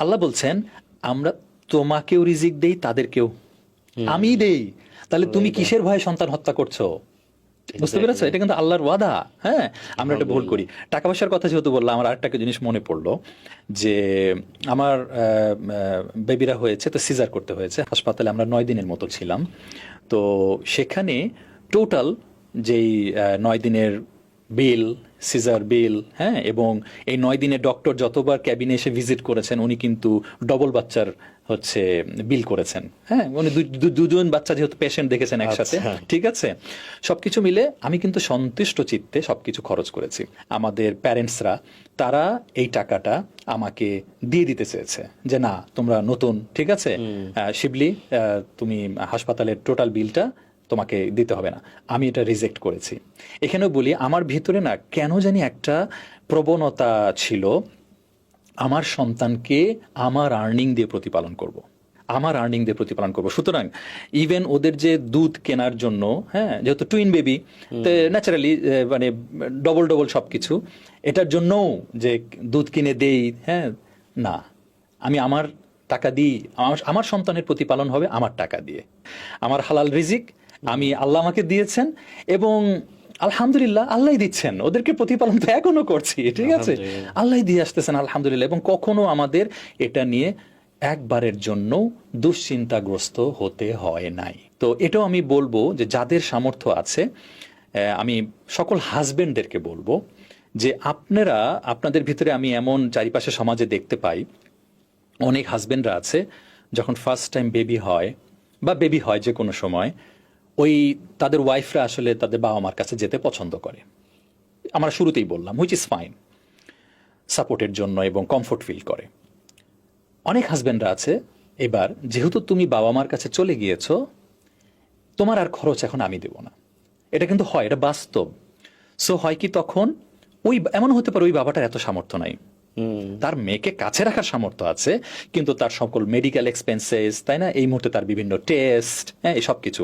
আল্লাহ বলছেন আমরা তোমাকেও রিজিক দেই তাদেরকেও। আমি দেই। তাহলে তুমি কিসের ভয়ে সন্তান হত্যা করছ? বুঝতে পেরেছ? এটা কিন্তু আল্লাহর ওয়াদা হ্যাঁ? আমরা একটা ভুল করি। টাকা পয়সার কথা যেহেতু বললাম আমার আরেকটা জিনিস মনে পড়ল যে আমার বেবিরা হয়েছে তো সিজার করতে হয়েছে। হাসপাতালে আমরা নয় দিনের মতো ছিলাম। তো সেখানে টোটাল যেই নয় দিনের বিল সিজার বিল হ্যাঁ এবং এই নয় দিনে ডক্টর যতবার ক্যাবিনে এসে ভিজিট করেছেন উনি কিন্তু ডবল বাচ্চার হচ্ছে বিল করেছেন। হ্যাঁ উনি দুজন বাচ্চা যেহেতু পেশেন্ট দেখেছেন একসাথে আচ্ছা। ঠিক আছে? সবকিছু মিলে আমি কিন্তু সন্তুষ্ট চিত্তে সবকিছু খরচ করেছি। আমাদের প্যারেন্টসরা তারা এই টাকাটা আমাকে দিয়ে দিতে চেয়েছে যে না তোমরা নতুন ঠিক আছে? শিবলি তুমি হাসপাতালের টোটাল বিলটা তোমাকে দিতে হবে না। আমি এটা রিজেক্ট করেছি। এখানেও বলি আমার ভিতরে না কেন জানি একটা প্রবণতা ছিল আমার সন্তানকে আমার আর্নিং দিয়ে প্রতিপালন করব। আমার আর্নিং দিয়ে প্রতিপালন করব। সুতরাং ইভেন ওদের যে দুধ কেনার জন্য হ্যাঁ যেহেতু টুইন বেবি ন্যাচারালি মানে ডবল ডবল সব কিছু এটার জন্যও যে দুধ কিনে দেই হ্যাঁ না। আমি আমার টাকা দিই আমার আমার সন্তানের প্রতিপালন হবে আমার টাকা দিয়ে। আমার হালাল রিজিক আমি আল্লাহ আমাকে দিয়েছেন এবং আলহামদুলিল্লাহ আল্লাহ দিচ্ছেন। ওদেরকে প্রতিপালন তো এখনও করছি ঠিক আছে? আল্লাহ দিয়ে আসতেছেন আলহামদুলিল্লাহ। এবং কখনো আমাদের এটা নিয়ে একবারের জন্য দুশ্চিন্তাগ্রস্ত হতে হয় নাই। তো এটাও আমি বলব যে যাদের সামর্থ্য আছে আমি সকল হাজবেন্ডদেরকে বলব যে আপনারা আপনাদের ভিতরে আমি এমন চারিপাশে সমাজে দেখতে পাই অনেক হাজবেন্ডরা আছে যখন ফার্স্ট টাইম বেবি হয় বা বেবি হয় যে কোনো সময় ওই তাদের ওয়াইফরা আসলে তাদের বাবা মার কাছে যেতে পছন্দ করে। আমরা শুরুতেই বললাম হুইচ ইজ ফাইন সাপোর্টের জন্য এবং কমফোর্ট ফিল করে। অনেক হাজবেন্ডরা আছে এবার যেহেতু তুমি বাবা মার কাছে চলে গিয়েছো তোমার আর খরচ এখন আমি দেব না। এটা কিন্তু হয় এটা বাস্তব। সো হয় কি তখন ওই এমন হতে পারে ওই বাবাটার এত সামর্থ্য নাই। তার মেয়েকে কাছে রাখার সামর্থ্য আছে কিন্তু তার সকল মেডিকেল এক্সপেন্সেস তাই না? এই মুহূর্তে তার বিভিন্ন টেস্ট হ্যাঁ এসব কিছু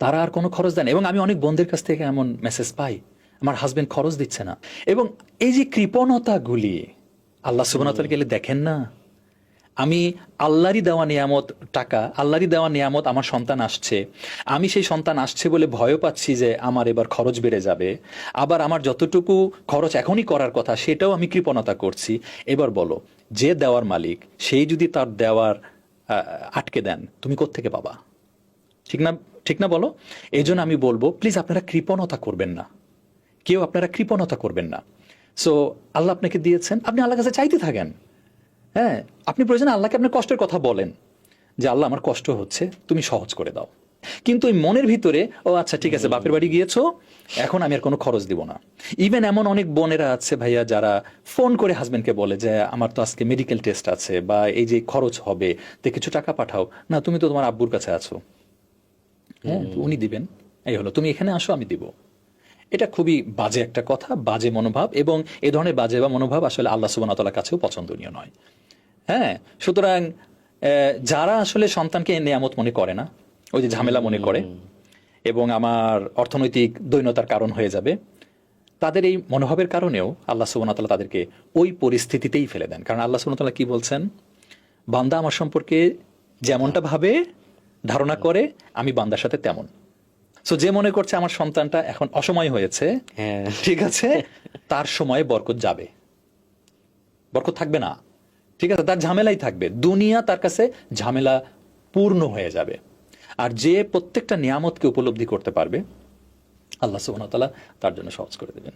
তারা আর কোনো খরচ দেন এবং আমি অনেক বন্ধুদের কাছ থেকে এমন মেসেজ পাই, আমার হাজবেন্ড খরচ দিচ্ছে না। এবং এই যে কৃপণতাগুলি, আল্লাহ সুবনাতল গেলে দেখেন না, আমি আল্লাহরই দেওয়া নিয়ামত টাকা, আল্লাহরই দেওয়া নিয়ামত আমার সন্তান আসছে, আমি সেই সন্তান আসছে বলে ভয় পাচ্ছি যে আমার এবার খরচ বেড়ে যাবে, আবার আমার যতটুকু খরচ এখনই করার কথা সেটাও আমি কৃপণতা করছি। এবার বলো, যে দেওয়ার মালিক, সেই যদি তার দেওয়ার আটকে দেন, তুমি কোত্থেকে পাবা? ঠিক না ঠিক না বলো? এই জন্য আমি বলব প্লিজ আপনারা কৃপণতা করবেন না। কেউ আপনারা কৃপণতা করবেন না। সো আল্লাহ আপনাকে দিয়েছেন, আপনি আল্লাহ কাছে চাইতে থাকেন। হ্যাঁ আপনি প্রয়োজন আল্লাহকে আপনার কষ্টের কথা বলেন। যে আল্লাহ আমার কষ্ট হচ্ছে, তুমি সহজ করে দাও। কিন্তু ওই মনের ভিতরে, ও আচ্ছা ঠিক আছে, বাপের বাড়ি গিয়েছো, এখন আমি আর কোনো খরচ দিব না। ইভেন এমন অনেক বোনেরা আছে ভাইয়া, যারা ফোন করে হাজবেন্ডকে বলে যে, আমার তো আজকে মেডিকেল টেস্ট আছে, বা এই যে খরচ হবে, তো কিছু টাকা পাঠাও। না, তুমি তো তোমার আব্বুর কাছে আছো। হ্যাঁ উনি দিবেন। এই হলো তুমি এখানে আসো আমি দিব। এটা খুবই বাজে একটা কথা বাজে মনোভাব এবং এ ধরনের বাজে বা মনোভাব আসলে আল্লাহ সুবাহতালার কাছেও পছন্দনীয় নয়। হ্যাঁ সুতরাং যারা আসলে সন্তানকে নিয়ামত মনে করে না ওই যে ঝামেলা মনে করে এবং আমার অর্থনৈতিক দৈন্যতার কারণ হয়ে যাবে তাদের এই মনোভাবের কারণেও আল্লাহ সুবাহতাল্লাহ তাদেরকে ওই পরিস্থিতিতেই ফেলে দেন। কারণ আল্লাহ সুবাহতাল্লাহ কি বলছেন? বান্দা আমার সম্পর্কে যেমনটা ভাবে ধারণা করে আমি বান্দার সাথে তেমন। সো যে মনে করছে আমার সন্তানটা এখন অসময় হয়েছে হ্যাঁ। ঠিক আছে তার সময়ে বরকত যাবে। বরকত থাকবে না। ঠিক আছে তার ঝামেলাই থাকবে। দুনিয়া তার কাছে ঝামেলা পূর্ণ হয়ে যাবে। আর যে প্রত্যেকটা নিয়ামতকে উপলব্ধি করতে পারবে আল্লাহ তাআলা তার জন্য সহজ করে দেবেন।